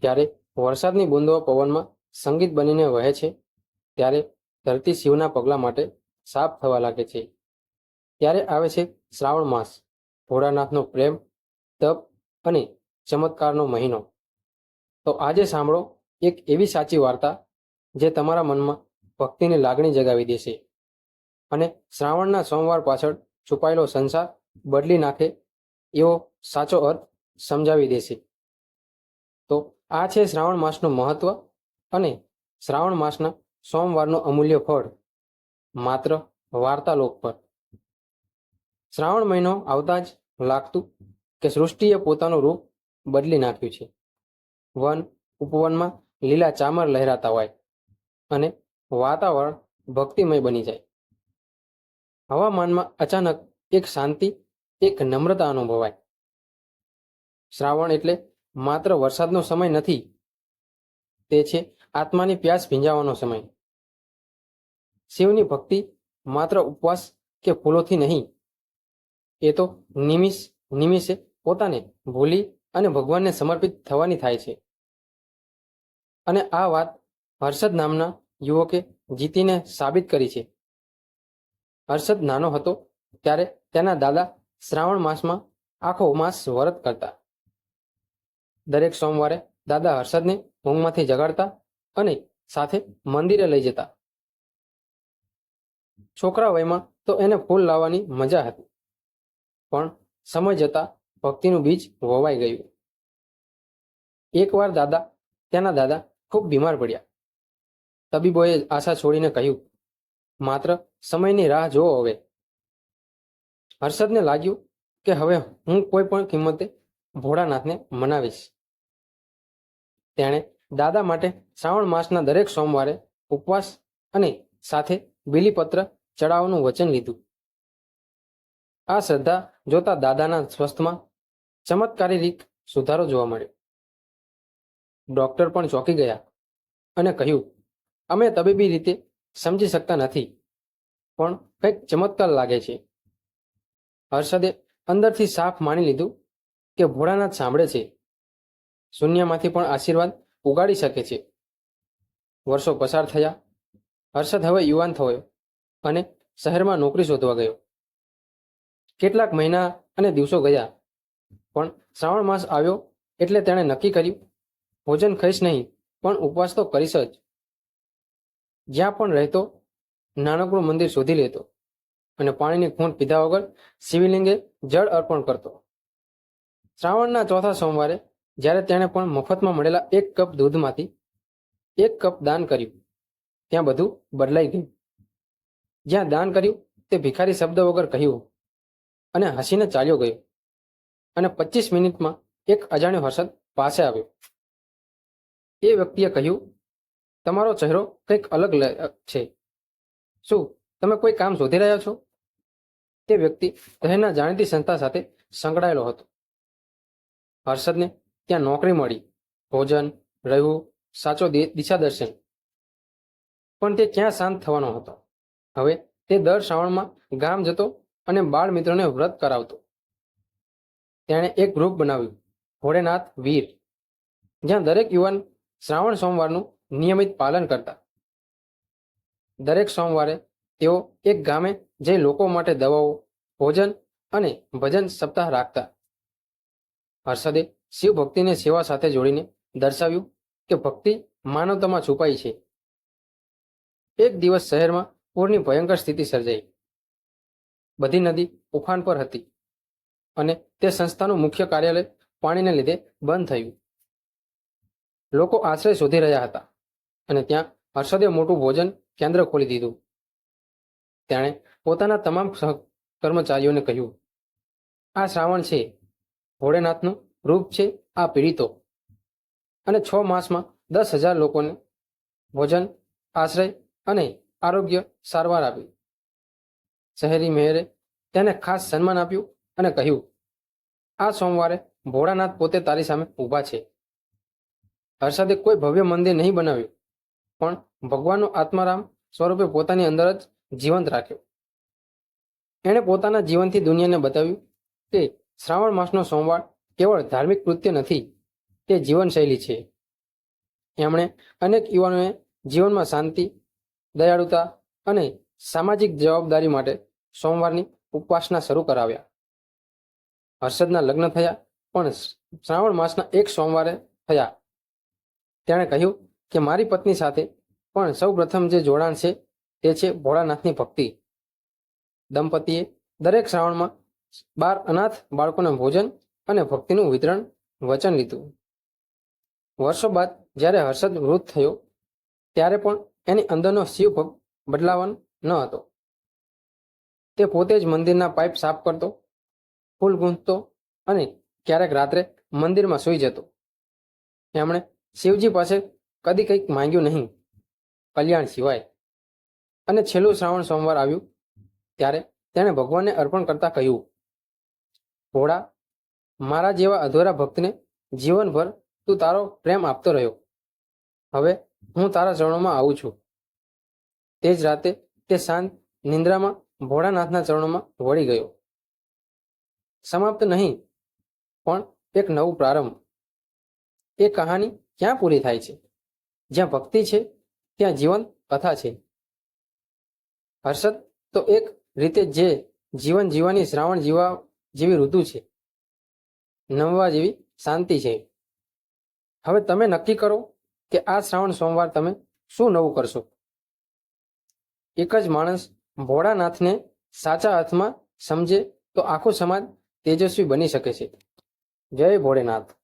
ત્યારે વરસાદની બૂંદો પવનમાં સંગીત બનીને વહે છે, ત્યારે ધરતી શિવના પગલા માટે સાફ થવા લાગે છે. ત્યારે આવે છે શ્રાવણ માસ, ભોળાનાથનો પ્રેમ, તપ અને ચમત્કારનો મહિનો. તો આજે સાંભળો એક એવી સાચી વાર્તા જે તમારા મનમાં ભક્તિની લાગણી જગાવી દેશે. અને શ્રાવણના સોમવાર પાછળ છુપાયેલો સંસાર બદલી નાખે એવો સાચો અર્થ સમજાવી દેશે. તો આ છે શ્રાવણ માસનું મહત્વ અને શ્રાવણ માસના સોમવારનું અમૂલ્ય ફળ, માત્ર વાર્તાલોક પર. શ્રાવણ મહિનો આવતા જ લાગતું કે સૃષ્ટિએ પોતાનું રૂપ બદલી નાખ્યું છે. વન ઉપવનમાં લીલા ચામર લહેરાતા હોય અને વાતાવરણ ભક્તિમય બની જાય. હવામાનમાં અચાનક એક શાંતિ, એક નમ્રતા અનુભવાય. શ્રાવણ એટલે માત્ર વરસાદનો સમય નથી. તે છે આત્માની પ્યાસ ભીંજાવાનો સમય. શિવની ભક્તિ માત્ર ઉપવાસ કે ફૂલોથી નહીં. એ તો નિમિષ, નિમિષે પોતાને ભૂલી અને ભગવાનને સમર્પિત થવાની થાય છે. અને આ વાત હર્ષદ નામના યુવકે જીતીને સાબિત કરી છે. હર્ષદ નાનો હતો ત્યારે તેના દાદા શ્રાવણ માસમાં આખો માસ વ્રત કરતા. દરેક સોમવારે દાદા હર્ષદને ઊંઘમાંથી જગાડતા અને સાથે મંદિરે લઈ જતા. છોકરા વયમાં તો એને ફૂલ લાવવાની મજા હતી, પણ સમય જતા ભક્તિનું બીજ વવાઈ ગયું. એકવાર દાદા, ત્યાંના દાદા ખૂબ બીમાર પડ્યા. તબીબોએ આશા છોડીને કહ્યું, માત્ર સમયની રાહ જોવો હવે. હર્ષદને લાગ્યું કે હવે હું કોઈ પણ કિંમતે ભોળાનાથને મનાવીશ. તેણે દાદા માટે શ્રાવણ માસના દરેક સોમવારે ઉપવાસ અને સાથે બીલીપત્ર ચડાવવાનું વચન લીધું. આ શ્રદ્ધા જોતા દાદાના સ્વસ્થમાં ચમત્કારી રીત સુધારો જોવા મળ્યો. ડોક્ટર પણ ચોંકી ગયા અને કહ્યું, અમે તબીબી રીતે સમજી શકતા નથી, પણ કંઈક ચમત્કાર લાગે છે. હર્ષદે અંદરથી સાફ માની લીધું કે ભોળાનાથ સાંભળે છે? શૂન્યમાંથી પણ આશીર્વાદ ઉગાડી શકે છે. વર્ષો પસાર થયા. હર્ષદ હવે યુવાન થયો અને શહેરમાં નોકરી શોધવા ગયો. કેટલાક મહિના અને દિવસો ગયા, પણ શ્રાવણ માસ આવ્યો એટલે તેણે નક્કી કર્યું, ભોજન ખાઈશ નહીં, પણ ઉપવાસ તો કરીશ જ. જ્યાં પણ રહેતો, નાનકડું મંદિર શોધી લેતો અને પાણીની ખૂંટ પીધા વગર શિવલિંગે જળ અર્પણ કરતો. શ્રાવણના ચોથા સોમવારે જ્યારે તેણે પણ મફતમાં મળેલા એક કપ દૂધમાંથી એક કપ દાન કર્યું. ત્યાં બધું બદલાઈ ગયું. જ્યાં દાન કર્યું તે ભિખારી શબ્દ વગર કહ્યું અને હસીને ચાલ્યો ગયો અને પચીસ મિનિટમાં એક અજાણ્યો હર્ષદ પાસે આવ્યો. એ વ્યક્તિએ કહ્યું, તમારો ચહેરો કંઈક અલગ છે. શું તમે કોઈ કામ શોધી રહ્યા છો? તે વ્યક્તિ શહેરના જાણીતી સંસ્થા સાથે સંકળાયેલો હતો. હર્ષદને ત્યાં નોકરી મળી, ભોજન રહેવું સાચો દિશાદર્શન. પણ તે ક્યાં શાંત થવાનો હતો? હવે તે દર શ્રાવણમાં ગામ જતો અને બાળ મિત્રોને વ્રત કરાવતો. તેણે એક ગ્રુપ બનાવ્યું, ભોળેનાથ વીર, જ્યાં દરેક યુવાન શ્રાવણ સોમવારનું નિયમિત પાલન કરતા. દરેક સોમવારે તેઓ એક ગામે જે લોકો માટે દવાઓ, ભોજન અને ભજન સપ્તાહ રાખતા. હર્ષદે શિવ ભક્તિને સેવા સાથે જોડીને દર્શાવ્યું કે ભક્તિ માનવતામાં છુપાઈ છે. એક દિવસ શહેરમાં પૂરની ભયંકર સ્થિતિ સર્જાઈ. બધી નદી ઉફાન પર હતી અને તે સંસ્થાનું મુખ્ય કાર્યાલય પાણીને લીધે બંધ થયું. લોકો આશ્રય શોધી રહ્યા હતા અને ત્યાં હર્ષદે મોટું ભોજન કેન્દ્ર ખોલી દીધું. તેણે પોતાના તમામ કર્મચારીઓને કહ્યું, આ શ્રાવણ છે. ભોળેનાથનું રૂપ છે આ પીડિતો. અને છ માસમાં દસ હજાર લોકોને ભોજન, આશ્રય અને આરોગ્ય સારવાર આપી. શહેરી મેયરે તેને ખાસ સન્માન આપ્યું અને કહ્યું, આ સોમવારે ભોળાનાથ પોતે તારી સામે ઊભા છે. હર્ષદે કોઈ ભવ્ય મંદિર નહીં બનાવ્યું, પણ ભગવાનનો આત્મારામ સ્વરૂપે પોતાની અંદર જ જીવંત રાખ્યો. એણે પોતાના જીવનથી દુનિયાને બતાવ્યું કે શ્રાવણ માસનો સોમવાર કેવળ ધાર્મિક કૃત્ય નથી, તે જીવનશૈલી છે. એમણે અનેક યુવાનોએ જીવનમાં શાંતિ, દયાળુતા અને સામાજિક જવાબદારી માટે સોમવારની ઉપવાસના શરૂ કરાવ્યા. હર્ષદના લગ્ન થયા, પણ શ્રાવણ માસના એક સોમવારે થયા. તેણે કહ્યું કે મારી પત્ની સાથે પણ સૌ પ્રથમ જે જોડાણ છે, તે છે ભોળાનાથની ભક્તિ. દંપતીએ દરેક શ્રાવણમાં બાર અનાથ બાળકોને ભોજન અને ભક્તિનું વિતરણ વચન લીધું. વર્ષો બાદ જ્યારે હર્ષદ વૃદ્ધ થયો, ત્યારે પણ એની અંદરનો શિવભક્ત બદલાવન ન હતો. તે પોતે જ મંદિરના પાઇપ સાફ કરતો, ફૂલ ગૂંથતો અને ક્યારેક રાત્રે મંદિરમાં સૂઈ જતો. એમણે શિવજી પાસે કદી કંઈક માંગ્યું નહીં, કલ્યાણ સિવાય. અને છેલ્લું શ્રાવણ સોમવાર આવ્યું, ત્યારે તેણે ભગવાનને અર્પણ કરતા કહ્યું ભોળા, મારા જેવા અધોરા ભક્તને જીવનભર તું તારો પ્રેમ આપતો રહ્યો. હવે હું તારા ચરણોમાં આવું છું. તે જ રાતે તે શાંત નિંદ્રામાં ભોળાનાથના ચરણોમાં વળી ગયો. સમાપ્ત નહીં, પણ એક નવું પ્રારંભ. એ કહાની ક્યાં પૂરી થાય છે? જ્યાં ભક્તિ છે, ત્યાં જીવન કથા છે. હર્ષદ તો એક રીતે જે જીવન જીવવાની શ્રાવણ જીવા જેવી ઋતુ છે. નમવા જેવી શાંતિ છે. હવે તમે નક્કી કરો કે આ શ્રાવણ સોમવાર તમે શું નવું કરશો? એક જ માણસ ભોળાનાથને સાચા અર્થમાં સમજે તો આખો સમાજ તેજસ્વી બની શકે છે. જય ભોળેનાથ.